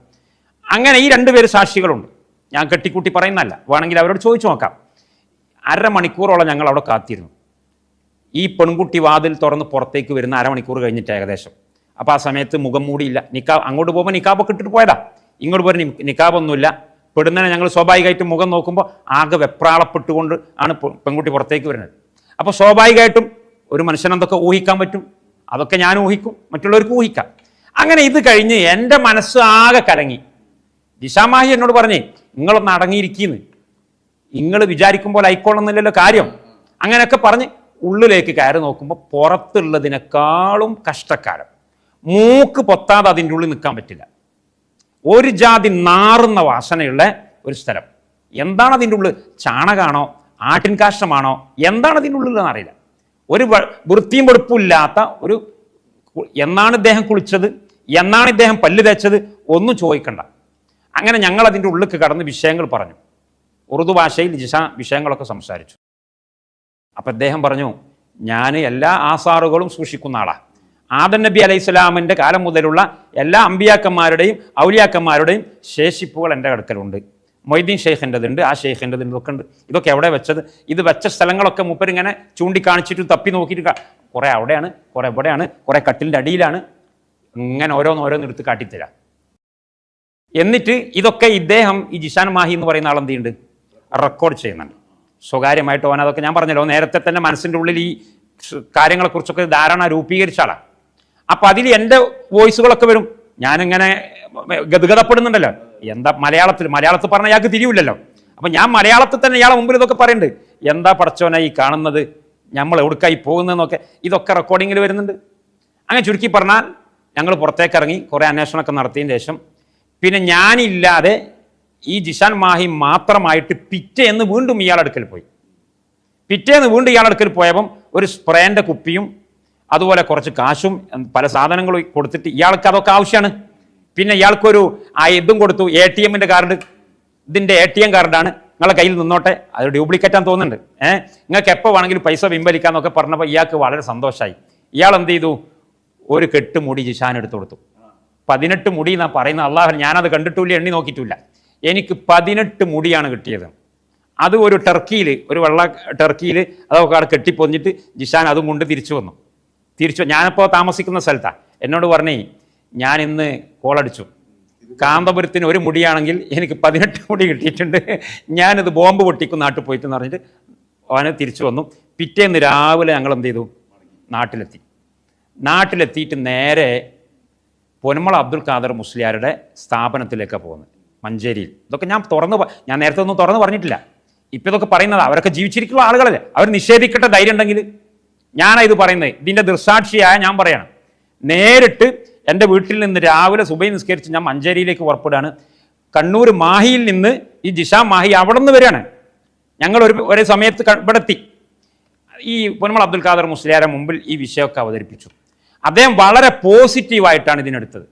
അങ്ങനെ ഈ രണ്ടുപേര് സാക്ഷികളുണ്ട്. ഞാൻ കെട്ടിക്കൂട്ടി പറയുന്നതല്ല വേണമെങ്കിൽ അവരോട് ചോദിച്ചു നോക്കാം. അരമണിക്കൂറോളം ഞങ്ങൾ അവിടെ കാത്തിരുന്നു. ഈ പെൺകുട്ടി വാതിൽ തുറന്ന് പുറത്തേക്ക് വരുന്ന അരമണിക്കൂർ കഴിഞ്ഞിട്ട് ഏകദേശം. അപ്പോൾ ആ സമയത്ത് മുഖം മൂടിയില്ല. നിക്കാബ് അങ്ങോട്ട് പോകുമ്പോൾ നിക്കാബൊക്കെ ഇട്ടിട്ട് പോയതാ. ഇങ്ങോട്ട് പോയി നിക്കാബൊന്നുമില്ല പെടുന്നതിനെ ഞങ്ങൾ സ്വാഭാവികമായിട്ടും മുഖം നോക്കുമ്പോൾ ആകെ വെപ്രാളപ്പെട്ടുകൊണ്ട് ആണ് പെൺകുട്ടി പുറത്തേക്ക് വരുന്നത്. അപ്പോൾ സ്വാഭാവികമായിട്ടും ഒരു മനുഷ്യനെന്തൊക്കെ ഊഹിക്കാൻ പറ്റും? അതൊക്കെ ഞാൻ ഊഹിക്കും. മറ്റുള്ളവർക്ക് ഊഹിക്കാം. അങ്ങനെ ഇത് കഴിഞ്ഞ് എന്റെ മനസ്സ് ആകെ കലങ്ങി. ദിശാമാഹി എന്നോട് പറഞ്ഞേ നിങ്ങളൊന്ന് അടങ്ങിയിരിക്കുന്നു. നിങ്ങൾ വിചാരിക്കുമ്പോൾ ആയിക്കോളുന്നില്ലല്ലോ കാര്യം. അങ്ങനെയൊക്കെ പറഞ്ഞ് ഉള്ളിലേക്ക് കയറി നോക്കുമ്പോൾ പുറത്തുള്ളതിനേക്കാളും കഷ്ടക്കാരം മൂക്ക് പൊത്താതെ അതിന്റെ ഉള്ളിൽ നിൽക്കാൻ പറ്റില്ല. ഒരു ജാതി നാറുന്ന വാസനയുള്ള ഒരു സ്ഥലം. എന്താണ് അതിന്റെ ഉള്ളിൽ ചാണകമാണോ ആട്ടിൻ കാഷ്ടമാണോ എന്താണ് അതിന്റെ ഉള്ളിൽ എന്നറിയില്ല ഒരു വൃത്തിയും വെടുപ്പും ഇല്ലാത്ത ഒരു എന്നാണ് ഇദ്ദേഹം കുളിച്ചത് എന്നാണ് ഇദ്ദേഹം പല്ല് തേച്ചത് ഒന്നും ചോദിക്കണ്ട. അങ്ങനെ ഞങ്ങൾ അതിന്റെ ഉള്ളിൽ കടന്ന് വിഷയങ്ങൾ പറഞ്ഞു. ഉറുദു ഭാഷയിൽ ജിഷ വിഷയങ്ങളൊക്കെ സംസാരിച്ചു. അപ്പം അദ്ദേഹം പറഞ്ഞു ഞാൻ എല്ലാ ആസാറുകളും സൂക്ഷിക്കുന്ന ആളാണ് ആദൻ നബി അലൈഹി സ്വലാമിന്റെ കാലം മുതലുള്ള എല്ലാ അമ്പിയാക്കന്മാരുടെയും ഔലിയാക്കന്മാരുടെയും ശേഷിപ്പുകൾ എന്റെ അടുക്കലുണ്ട്. മൊയ്തീൻ ഷെയ്ഖിന്റെതുണ്ട് ആ ഷെയ്ഖിന്റെതുണ്ട് ഇതൊക്കെ ഉണ്ട്. ഇതൊക്കെ എവിടെ വെച്ചത്? ഇത് വെച്ച സ്ഥലങ്ങളൊക്കെ മൂപ്പരിങ്ങനെ ചൂണ്ടിക്കാണിച്ചിട്ട് തപ്പി നോക്കിയിട്ട് കുറേ അവിടെയാണ് കുറേ ഇവിടെയാണ് കുറേ കട്ടിലിന്റെ അടിയിലാണ്. ഇങ്ങനെ ഓരോന്ന് ഓരോന്ന് എടുത്ത് കാട്ടിത്തരാം. എന്നിട്ട് ഇതൊക്കെ ഇദ്ദേഹം ഈ ജിഷാൻ മാഹി എന്ന് പറയുന്ന ആളെന്ത് ചെയ്യുന്നുണ്ട്? റെക്കോർഡ് ചെയ്യുന്നുണ്ട്. സ്വകാര്യമായിട്ട് ഓൻ അതൊക്കെ ഞാൻ പറഞ്ഞല്ലോ. നേരത്തെ തന്നെ മനസ്സിന്റെ ഉള്ളിൽ ഈ കാര്യങ്ങളെക്കുറിച്ചൊക്കെ ധാരണ രൂപീകരിച്ചാളാണ് അപ്പം അതിൽ എന്റെ വോയിസുകളൊക്കെ വരും. ഞാനിങ്ങനെ ഗതഗതപ്പെടുന്നുണ്ടല്ലോ എന്താ മലയാളത്തിൽ? മലയാളത്തിൽ പറഞ്ഞാൽ ഇയാൾക്ക് തിരിയില്ലല്ലോ അപ്പം ഞാൻ മലയാളത്തിൽ തന്നെ ഇയാളെ മുമ്പിൽ ഇതൊക്കെ പറയുന്നുണ്ട്. എന്താ പടച്ചോനെ ഈ കാണുന്നത്? നമ്മൾ എവിടുക്കായി പോകുന്നതെന്നൊക്കെ ഇതൊക്കെ റെക്കോർഡിങ്ങിൽ വരുന്നുണ്ട്. അങ്ങനെ ചുരുക്കി പറഞ്ഞാൽ ഞങ്ങൾ പുറത്തേക്കിറങ്ങി കുറേ അന്വേഷണമൊക്കെ നടത്തിയതിന് ശേഷം പിന്നെ ഞാനില്ലാതെ ഈ ജിഷാൻ മാഹി മാത്രമായിട്ട് പിറ്റേന്ന് വീണ്ടും ഇയാൾ അടുക്കൽ പോയി. പിറ്റേന്ന് വീണ്ടും ഇയാൾ അടുക്കൽ പോയപ്പം ഒരു സ്പ്രേന്റെ കുപ്പിയും അതുപോലെ കുറച്ച് കാശും പല സാധനങ്ങളും കൊടുത്തിട്ട് ഇയാൾക്ക് അതൊക്കെ ആവശ്യമാണ് പിന്നെ ഇയാൾക്കൊരു ആ ഇതും കൊടുത്തു എ ടി എമ്മിന്റെ കാർഡ് ഇതിന്റെ എ ടി എം കാർഡാണ്. നിങ്ങളെ കയ്യിൽ നിന്നോട്ടെ അത് ഡ്യൂപ്ലിക്കേറ്റ് ആണ് തോന്നുന്നുണ്ട്. ഏഹ് നിങ്ങൾക്ക് എപ്പോൾ വേണമെങ്കിലും പൈസ പിൻവലിക്കാമെന്നൊക്കെ പറഞ്ഞപ്പോൾ ഇയാൾക്ക് വളരെ സന്തോഷമായി ഇയാൾ എന്ത് ചെയ്തു? ഒരു കെട്ട് മുടി ജിഷാൻ എടുത്തു കൊടുത്തു. പതിനെട്ട് മുടി എന്നാ പറയുന്ന അള്ളാഹു ഞാനത് കണ്ടിട്ടില്ല എണ്ണി നോക്കിയിട്ടില്ല. എനിക്ക് പതിനെട്ട് മുടിയാണ് കിട്ടിയത്. അത് ഒരു ടർക്കിയിൽ ഒരു വെള്ള ടർക്കിയിൽ അതൊക്കെ അവിടെ കെട്ടിപ്പൊന്നിട്ട് ജിഷാൻ അതും കൊണ്ട് തിരിച്ചു വന്നു. തിരിച്ചു ഞാനിപ്പോൾ താമസിക്കുന്ന സ്ഥലത്താണ് എന്നോട് പറഞ്ഞേ ഞാൻ ഇന്ന് കോളടിച്ചു കാന്തപുരത്തിന് ഒരു മുടിയാണെങ്കിൽ എനിക്ക് പതിനെട്ട് മുടി കിട്ടിയിട്ടുണ്ട്. ഞാനിത് ബോംബ് പൊട്ടിക്കും നാട്ടിൽ പോയിട്ടെന്ന് പറഞ്ഞിട്ട് അവന് തിരിച്ചു വന്നു. പിറ്റേന്ന് രാവിലെ ഞങ്ങൾ എന്ത് ചെയ്തു? നാട്ടിലെത്തി. നാട്ടിലെത്തിയിട്ട് നേരെ പൊന്മള അബ്ദുൽ ഖാദർ മുസ്ലിയാരുടെ സ്ഥാപനത്തിലേക്കാണ് പോകുന്നത് മഞ്ചേരിയിൽ. ഇതൊക്കെ ഞാൻ തുറന്ന് ഞാൻ നേരത്തെ ഒന്നും തുറന്ന് പറഞ്ഞിട്ടില്ല. ഇപ്പം ഇതൊക്കെ പറയുന്നത് അവരൊക്കെ ജീവിച്ചിരിക്കുന്ന ആളുകളല്ലേ അവർ നിഷേധിക്കട്ടെ ധൈര്യം ഉണ്ടെങ്കിൽ. ഞാനാ ഇത് പറയുന്നത് ഇതിന്റെ ദൃസാക്ഷിയായ ഞാൻ പറയണം. നേരിട്ട് എന്റെ വീട്ടിൽ നിന്ന് രാവിലെ സുബൈ നിസ്കരിച്ച് ഞാൻ മഞ്ചേരിയിലേക്ക് പുറപ്പെടുകയാണ്. കണ്ണൂർ മാഹിയിൽ നിന്ന് ഈ ജിഷ മാഹി അവിടെ നിന്ന് വരികയാണ്. ഞങ്ങൾ ഒരു ഒരേ സമയത്ത് ഇവിടെ ഈ പൊന്മൾ അബ്ദുൽ ഖാദർ മുസ്ലിയാരെ മുമ്പിൽ ഈ വിഷയമൊക്കെ അവതരിപ്പിച്ചു. അദ്ദേഹം വളരെ പോസിറ്റീവായിട്ടാണ് ഇതിനെടുത്തത്.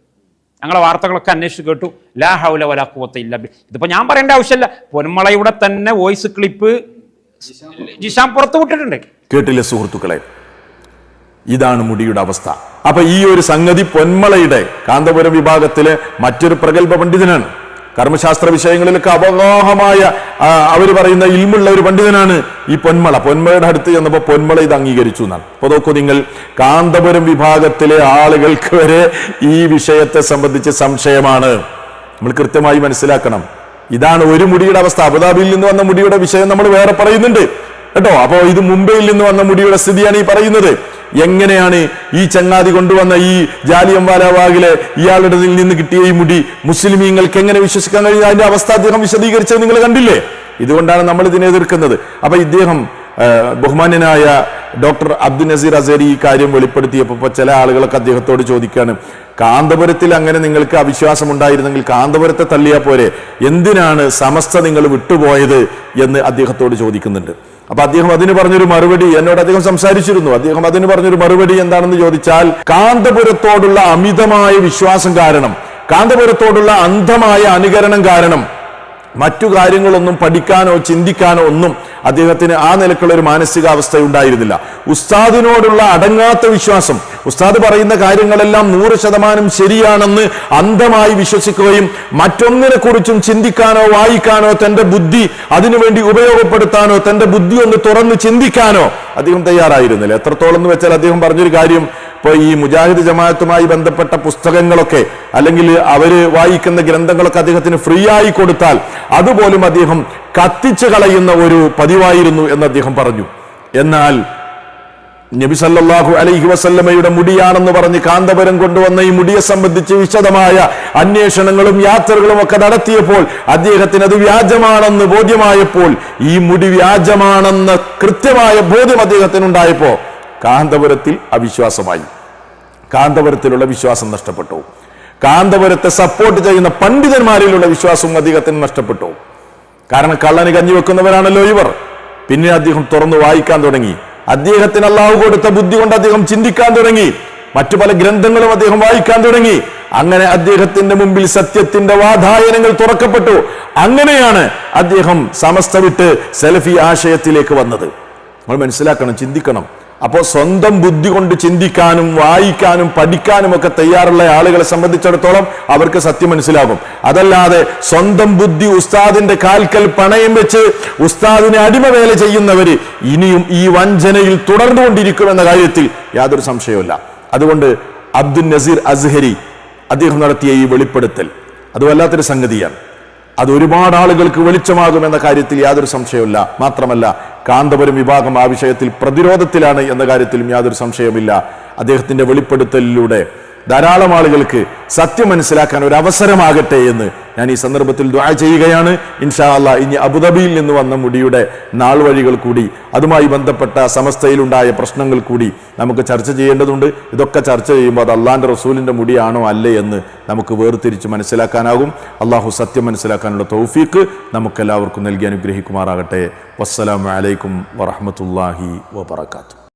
ഞങ്ങളെ വാർത്തകളൊക്കെ അന്വേഷിച്ച് കേട്ടു. ലാ ഹൗല വലാ കൂവത്ത ഇല്ല ഇതിപ്പോൾ ഞാൻ പറയേണ്ട ആവശ്യമില്ല. പൊന്മളയുടെ തന്നെ വോയിസ് ക്ലിപ്പ് ജിഷാം പുറത്തു വിട്ടിട്ടുണ്ട്. കേട്ടില്ല സുഹൃത്തുക്കളെ? ഇതാണ് മുടിയുടെ അവസ്ഥ. അപ്പൊ ഈ ഒരു സംഗതി പൊന്മളയുടെ കാന്തപുരം വിഭാഗത്തിലെ മറ്റൊരു പ്രഗത്ഭ പണ്ഡിതനാണ്. കർമ്മശാസ്ത്ര വിഷയങ്ങളിലൊക്കെ അപഗാഹമായ അവർ പറയുന്ന ഇൽമുള്ള ഒരു പണ്ഡിതനാണ് ഈ പൊന്മള. പൊന്മളയുടെ അടുത്ത് ചെന്നപ്പോൾ പൊന്മള ഇത് അംഗീകരിച്ചു എന്നാണ്. അപ്പൊ നോക്കൂ നിങ്ങൾ കാന്തപുരം വിഭാഗത്തിലെ ആളുകൾക്ക് വരെ ഈ വിഷയത്തെ സംബന്ധിച്ച് സംശയമാണ്. നമ്മൾ കൃത്യമായി മനസ്സിലാക്കണം. ഇതാണ് ഒരു മുടിയുടെ അവസ്ഥ. അബുദാബിയിൽ നിന്ന് വന്ന മുടിയുടെ വിഷയം നമ്മൾ വേറെ പറയുന്നുണ്ട്. കേട്ടോ? അപ്പോ ഇത് മുംബൈയിൽ നിന്ന് വന്ന മുടിയുടെ സ്ഥിതിയാണ് ഈ പറയുന്നത്. എങ്ങനെയാണ് ഈ ചങ്ങാതി കൊണ്ടുവന്ന ഈ ജാലിയംവാലാബാഗിലെ ഇയാളുടെ നിന്ന് കിട്ടിയ ഈ മുടി? മുസ്ലിമീങ്ങൾക്ക് എങ്ങനെ വിശ്വസിക്കാൻ കഴിയും അതിന്റെ അവസ്ഥ അദ്ദേഹം വിശദീകരിച്ചത് നിങ്ങൾ കണ്ടില്ലേ? ഇതുകൊണ്ടാണ് നമ്മൾ ഇതിനെ എതിർക്കുന്നത്. അപ്പൊ ഇദ്ദേഹം ബഹുമാന്യനായ ഡോക്ടർ അബ്ദുൽ നസീർ അസേരി ഈ കാര്യം വെളിപ്പെടുത്തിയപ്പോൾ ചില ആളുകളൊക്കെ അദ്ദേഹത്തോട് ചോദിക്കുകയാണ് കാന്തപുരത്തിൽ അങ്ങനെ നിങ്ങൾക്ക് അവിശ്വാസം ഉണ്ടായിരുന്നെങ്കിൽ കാന്തപുരത്തെ തള്ളിയാ പോരെ? എന്തിനാണ് സമസ്ത നിങ്ങൾ വിട്ടുപോയത്? എന്ന് അദ്ദേഹത്തോട് ചോദിക്കുന്നുണ്ട്. അപ്പൊ അദ്ദേഹം അതിന് പറഞ്ഞൊരു മറുപടി എന്നോട് അദ്ദേഹം സംസാരിച്ചിരുന്നു. അദ്ദേഹം അതിന് പറഞ്ഞൊരു മറുപടി എന്താണെന്ന് ചോദിച്ചാൽ കാന്തപുരത്തോടുള്ള അമിതമായ വിശ്വാസം കാരണം കാന്തപുരത്തോടുള്ള അന്ധമായ അനുകരണം കാരണം മറ്റു കാര്യങ്ങളൊന്നും പഠിക്കാനോ ചിന്തിക്കാനോ ഒന്നും അദ്ദേഹത്തിന് ആ നിലക്കുള്ള ഒരു മാനസികാവസ്ഥ ഉണ്ടായിരുന്നില്ല ഉസ്താദിനോടുള്ള അടങ്ങാത്ത വിശ്വാസം ഉസ്താദ് പറയുന്ന കാര്യങ്ങളെല്ലാം നൂറ് ശതമാനം ശരിയാണെന്ന് അന്ധമായി വിശ്വസിക്കുകയും മറ്റൊന്നിനെ കുറിച്ചും ചിന്തിക്കാനോ വായിക്കാനോ തന്റെ ബുദ്ധി അതിനുവേണ്ടി ഉപയോഗപ്പെടുത്താനോ തന്റെ ബുദ്ധി ഒന്ന് തുറന്ന് ചിന്തിക്കാനോ അദ്ദേഹം തയ്യാറായിരുന്നില്ല. എത്രത്തോളം എന്ന് വെച്ചാൽ അദ്ദേഹം പറഞ്ഞൊരു കാര്യം ഇപ്പൊ ഈ മുജാഹിദ് ജമാഅത്തുമായി ബന്ധപ്പെട്ട പുസ്തകങ്ങളൊക്കെ അല്ലെങ്കിൽ അവർ വായിക്കുന്ന ഗ്രന്ഥങ്ങളൊക്കെ അദ്ദേഹത്തിന് ഫ്രീ ആയി കൊടുത്താൽ അതുപോലും അദ്ദേഹം കത്തിച്ചു കളയുന്ന ഒരു പതിവായിരുന്നു എന്ന് അദ്ദേഹം പറഞ്ഞു. എന്നാൽ നബി സല്ലല്ലാഹു അലൈഹി വസല്ലമയുടെ മുടിയാണെന്ന് പറഞ്ഞ് കാന്തപുരം കൊണ്ടുവന്ന ഈ മുടിയെ സംബന്ധിച്ച് വിശദമായ അന്വേഷണങ്ങളും യാത്രകളും ഒക്കെ നടത്തിയപ്പോൾ അദ്ദേഹത്തിന് അത് വ്യാജമാണെന്ന് ബോധ്യമായപ്പോൾ ഈ മുടി വ്യാജമാണെന്ന് കൃത്യമായ ബോധ്യം അദ്ദേഹത്തിന് ഉണ്ടായപ്പോ കാന്തപുരത്തിൽ അവിശ്വാസമായി. കാന്തപുരത്തിലുള്ള വിശ്വാസം നഷ്ടപ്പെട്ടു. കാന്തപുരത്തെ സപ്പോർട്ട് ചെയ്യുന്ന പണ്ഡിതന്മാരിലുള്ള വിശ്വാസവും അദ്ദേഹത്തിന് നഷ്ടപ്പെട്ടു. കാരണം കള്ളന് കഞ്ഞി വെക്കുന്നവരാണല്ലോ ഇവർ. പിന്നെ അദ്ദേഹം തുറന്നു വായിക്കാൻ തുടങ്ങി. അദ്ദേഹത്തിന് അള്ളാഹു കൊടുത്ത ബുദ്ധി കൊണ്ട് അദ്ദേഹം ചിന്തിക്കാൻ തുടങ്ങി. മറ്റു പല ഗ്രന്ഥങ്ങളും അദ്ദേഹം വായിക്കാൻ തുടങ്ങി. അങ്ങനെ അദ്ദേഹത്തിന്റെ മുമ്പിൽ സത്യത്തിന്റെ വാതായനങ്ങൾ തുറക്കപ്പെട്ടു. അങ്ങനെയാണ് അദ്ദേഹം സമസ്ത വിട്ട് സെലഫി ആശയത്തിലേക്ക് വന്നത്. നമ്മൾ മനസ്സിലാക്കണം ചിന്തിക്കണം. അപ്പോൾ സ്വന്തം ബുദ്ധി കൊണ്ട് ചിന്തിക്കാനും വായിക്കാനും പഠിക്കാനും ഒക്കെ തയ്യാറുള്ള ആളുകളെ സംബന്ധിച്ചിടത്തോളം അവർക്ക് സത്യം മനസ്സിലാകും. അതല്ലാതെ സ്വന്തം ബുദ്ധി ഉസ്താദിന്റെ കാൽക്കൽ പണയം വെച്ച് ഉസ്താദിനെ അടിമവേല ചെയ്യുന്നവര് ഇനിയും ഈ വഞ്ചനയിൽ തുടർന്നുകൊണ്ടിരിക്കുമെന്ന കാര്യത്തിൽ യാതൊരു സംശയവുമില്ല. അതുകൊണ്ട് അബ്ദുൽ നസീർ അസ്ഹരി അദ്ദേഹം നടത്തിയ ഈ വെളിപ്പെടുത്തൽ. അത് വല്ലാത്തൊരു സംഗതിയാണ്. അത് ഒരുപാട് ആളുകൾക്ക് വെളിച്ചമാകുമെന്ന കാര്യത്തിൽ യാതൊരു സംശയമില്ല മാത്രമല്ല കാന്തപുരം വിഭാഗം ആ വിഷയത്തിൽ പ്രതിരോധത്തിലാണ് എന്ന കാര്യത്തിലും യാതൊരു സംശയമില്ല അദ്ദേഹത്തിന്റെ വെളിപ്പെടുത്തലിലൂടെ ധാരാളം ആളുകൾക്ക് സത്യം മനസ്സിലാക്കാൻ ഒരു അവസരമാകട്ടെ എന്ന് ഞാൻ ഈ സന്ദർഭത്തിൽ ദ്വാ ചെയ്യുകയാണ്. ഇൻഷാ അല്ലാ ഇനി അബുദാബിയിൽ നിന്ന് വന്ന മുടിയുടെ നാൾ വഴികൾ കൂടി അതുമായി ബന്ധപ്പെട്ട സമസ്തയിലുണ്ടായ പ്രശ്നങ്ങൾ കൂടി നമുക്ക് ചർച്ച ചെയ്യേണ്ടതുണ്ട്. ഇതൊക്കെ ചർച്ച ചെയ്യുമ്പോൾ അത് അള്ളാന്റെ റസൂലിന്റെ മുടിയാണോ അല്ലേ എന്ന് നമുക്ക് വേർതിരിച്ച് മനസ്സിലാക്കാനാകും. അള്ളാഹു സത്യം മനസ്സിലാക്കാനുള്ള തൗഫീക്ക് നമുക്കെല്ലാവർക്കും നൽകി അനുഗ്രഹിക്കുമാറാകട്ടെ. വസ്സലാമലൈക്കും വറഹമത്തല്ലാഹി വബർക്കാത്തു